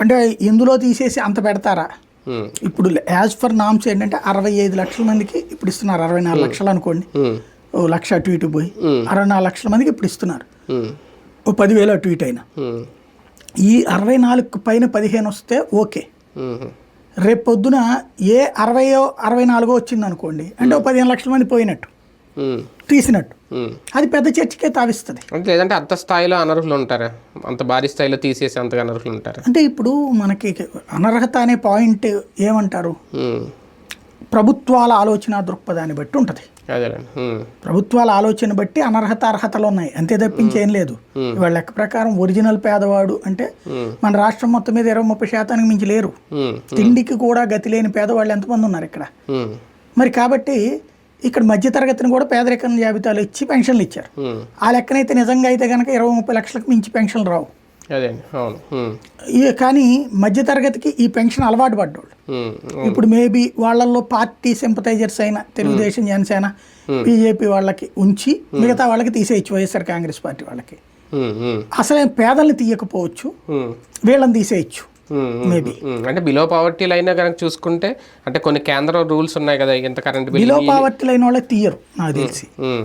అంటే ఇందులో తీసేసి అంత పెడతారా? ఇప్పుడు యాజ్ ఫర్ నామ్స్ ఏంటంటే అరవై ఐదు లక్షల మందికి ఇప్పుడు ఇస్తున్నారు. అరవై నాలుగు లక్షలు అనుకోండి. ఓ లక్ష అటు ఇటు పోయి. అరవై నాలుగు లక్షల మందికి ఇప్పుడు ఇస్తున్నారు. ఓ పదివేలు అటు ఇటు అయినా. ఈ అరవై నాలుగు పైన పదిహేను వస్తే ఓకే. రేపు పొద్దున ఏ అరవయో అరవై నాలుగో వచ్చింది అనుకోండి అంటే ఓ పదిహేను లక్షల మంది పోయినట్టు. తీసినట్టు. అది పెద్ద చర్చకే తావిస్తుంది. అంటే లేదంటే అంత స్థాయిలో అనర్హులు ఉంటారా. అంత భారీ స్థాయిలో తీసేసి అంతగా అనర్హులు ఉంటారా. అంటే ఇప్పుడు మనకి అనర్హత అనే పాయింట్ ఏమంటారు? ప్రభుత్వాల ఆలోచన దృక్పథాన్ని బట్టి ఉంటుంది. ప్రభుత్వాల ఆలోచన బట్టి అనర్హత అర్హతలు ఉన్నాయి. అంతే తప్పించి ఏం లేదు. ఇవాళ లెక్క ప్రకారం ఒరిజినల్ పేదవాడు అంటే మన రాష్ట్రం మొత్తం మీద ఇరవై ముప్పై శాతానికి మించి లేరు. తిండికి కూడా గతి లేని పేదవాళ్ళు ఎంతమంది ఉన్నారు ఇక్కడ? మరి కాబట్టి ఇక్కడ మధ్యతరగతిని కూడా పేదరికం జాబితాలు ఇచ్చి పెన్షన్లు ఇచ్చారు. ఆ లెక్కనైతే నిజంగా అయితే కనుక ఇరవై ముప్పై లక్షలకు మించి పెన్షన్లు రావు. కానీ మధ్యతరగతికి ఈ పెన్షన్ అలవాటు పడ్డోళ్ళు. ఇప్పుడు మేబీ వాళ్ళల్లో పార్టీ సింపతైజర్స్ అయిన తెలుగుదేశం జనసేన బీజేపీ వాళ్ళకి ఉంచి మిగతా వాళ్ళకి తీసేయచ్చు వైఎస్ఆర్ కాంగ్రెస్ పార్టీ వాళ్ళకి. అసలే పేదల్ని తీయకపోవచ్చు. వీళ్ళని తీసేయచ్చు. ఉమ్, ఉమ్, Maybe. ఉమ్. అంటే బిలో పవర్టీ లైన్ కనుక చూసుకుంటే అంటే కొన్ని కేంద్ర రూల్స్ ఉన్నాయి కదా ఇంత current bill below poverty line వాళ్ళకి తీయరు నాకు తెలిసి